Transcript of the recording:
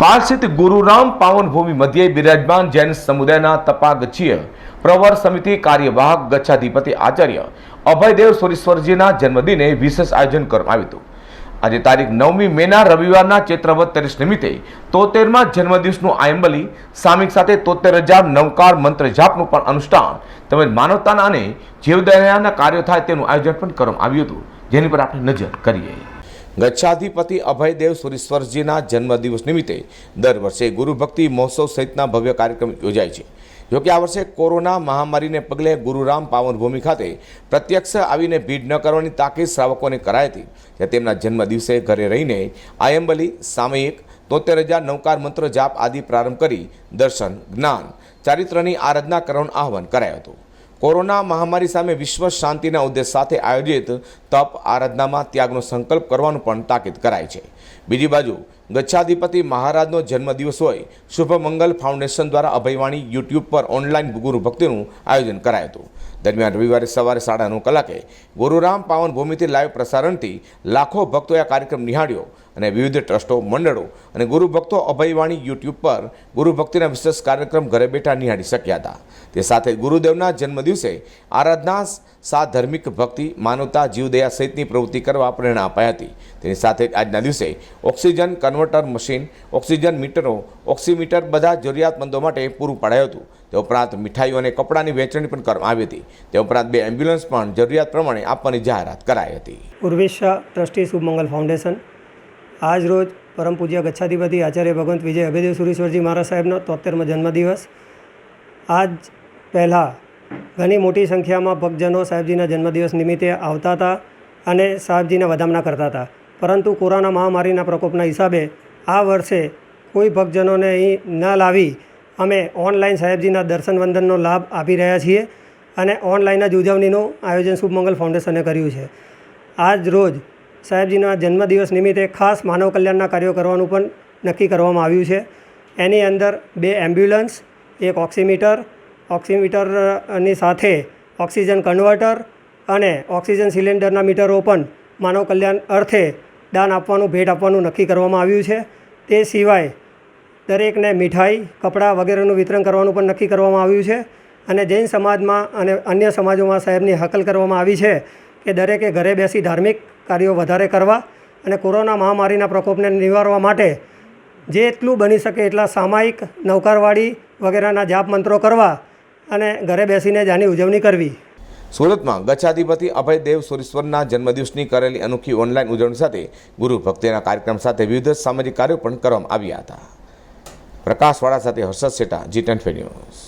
પાર્ષિત ગુરુરામ પાવનભૂમિ મધ્યે બિરાજમાન જૈન સમુદાયના તપાગચ્છીય પ્રવર સમિતિ કાર્યવાહક ગચ્છાધિપતિ આચાર્ય અભયદેવ સુરેશ્વરજીના જન્મદિને વિશેષ આયોજન કરવામાં આવ્યું હતું. આજે તારીખ નવમી મેના રવિવારના ચૈત્રવત તેરસ નિમિત્તે તોતેરમાં જન્મદિવસનું આયંબલી, સામિક સાથે તોતેર હજાર નવકાર મંત્ર જાપનું પણ અનુષ્ઠાન તેમજ માનવતાના અને જીવદયાના કાર્યો થાય તેનું આયોજન પણ કરવામાં આવ્યું હતું. જેની પર આપણે નજર કરીએ. ગચ્છાધિપતિ અભયદેવ સુરેશ્વરજીના જન્મદિવસ નિમિત્તે દર વર્ષે ગુરુભક્તિ મહોત્સવ સહિતના ભવ્ય કાર્યક્રમ યોજાય છે. જોકે આ વર્ષે કોરોના મહામારીને પગલે ગુરુરામ પાવનભૂમિ ખાતે પ્રત્યક્ષ આવીને ભીડ ન કરવાની તાકીદ શ્રાવકોને કરાઈ હતી જે તેમના જન્મદિવસે ઘરે રહીને આયંબલી, સામયિક તોતેર હજાર નવકાર મંત્ર જાપ આદિ પ્રારંભ કરી દર્શન, જ્ઞાન, ચારિત્રની આરાધના કરવાનું આહવાન કરાયું હતું. કોરોના મહામારી સામે વિશ્વ શાંતિના ઉદ્દેશ સાથે આયોજિત તપ આરાધનામાં ત્યાગનો સંકલ્પ કરવાનું પણ તાકીદ કરાય છે. બીજી બાજુ, ગચ્છાધિપતિ મહારાજનો જન્મદિવસ હોય, શુભમંગલ ફાઉન્ડેશન દ્વારા અભયવાણી યુટ્યુબ પર ઓનલાઈન ગુરુ ભક્તિનું આયોજન કરાયું હતું. દરમિયાન રવિવારે સવારે સાડા નવ કલાકે ગુરુરામ પાવન ભૂમિથી લાઈવ પ્રસારણથી લાખો ભક્તોએ આ કાર્યક્રમ નિહાળ્યો અને વિવિધ ટ્રસ્ટો, મંડળો અને ગુરુ ભક્તો અભયવાણી યુટ્યુબ પર ગુરુ ભક્તિના વિશેષ કાર્યક્રમ ઘરે બેઠા નિહાળી શક્યા હતા. તે સાથે ગુરુદેવના જન્મદિવસે આરાધના સાથ ધાર્મિક ભક્તિ, માનવતા જીવદયા સહિતની પ્રવૃત્તિ કરવા પ્રેરણા અપાઈ હતી. તેની સાથે આજના દિવસે ઓક્સિજન કન્વર્ટર મશીન, ઓક્સિજન મીટરો, ઓક્સીમીટર બધા જરૂરિયાતમંદો માટે પૂરું પડાયું હતું. તે ઉપરાંત મીઠાઈઓ અને કપડાની વહેંચણી પણ કરવામાં આવી હતી. તે ઉપરાંત બે એમ્બ્યુલન્સ પણ જરૂરિયાત પ્રમાણે આપવાની જાહેરાત કરાઈ હતી. Urvesh Shah trustee Shubhmangal foundation. આજ રોજ પરમ પૂજ્ય ગચ્છાધિપતિ આચાર્ય ભગવંત વિજય અભયદેવ સુરેશ્વરજી મહારાજ સાહેબનો તોતેરમો જન્મદિવસ. આજ પહેલાં ઘણી મોટી સંખ્યામાં ભક્તજનો સાહેબજીના જન્મદિવસ નિમિત્તે આવતા હતા અને સાહેબજીને વધામણા કરતા હતા. પરંતુ કોરોના મહામારીના પ્રકોપના હિસાબે આ વર્ષે કોઈ ભક્તજનોને અહીં ન લાવી અમે ઓનલાઈન સાહેબજીના દર્શન વંદનનો લાભ આપી રહ્યા છીએ અને ઓનલાઈન જ ઉજવણીનું આયોજન શુભમંગલ ફાઉન્ડેશને કર્યું છે. આજ રોજ સાહેબજીના જન્મદિવસ નિમિત્તે ખાસ માનવ કલ્યાણના કાર્યો કરવાનું પણ નક્કી કરવામાં આવ્યું છે. એની અંદર બે એમ્બ્યુલન્સ, એક ઓક્સીમીટર ઓક્સીમીટરની સાથે ઓક્સિજન કન્વર્ટર અને ઓક્સિજન સિલિન્ડરના મીટરો પણ માનવ કલ્યાણ અર્થે દાન આપવાનું, ભેટ આપવાનું નક્કી કરવામાં આવ્યું છે. તે સિવાય દરેકને મીઠાઈ, કપડાં વગેરેનું વિતરણ કરવાનું પણ નક્કી કરવામાં આવ્યું છે અને જૈન સમાજમાં અને અન્ય સમાજોમાં સાહેબની હકલ કરવામાં આવી છે કે દરેકે ઘરે બેસી ધાર્મિક કાર્યો વધારે કરવા અને કોરોના મહામારીના પ્રકોપને નિવારવા માટે જેટલું બની શકે એટલા સામાયિક, નૌકારવાળી વગેરેના જાપ મંત્રો કરવા અને ઘરે બેસીને જ આની ઉજવણી કરવી. સુરતમાં ગચ્છાધિપતિ અભયદેવ સુરેશ્વરના જન્મદિવસની કરેલી અનોખી ઓનલાઈન ઉજવણી સાથે ગુરુ ભક્તિના કાર્યક્રમ સાથે વિવિધ સામાજિક કાર્યો પણ કરવામાં આવ્યા હતા. પ્રકાશવાળા સાથે Harshad Sheta G ten news.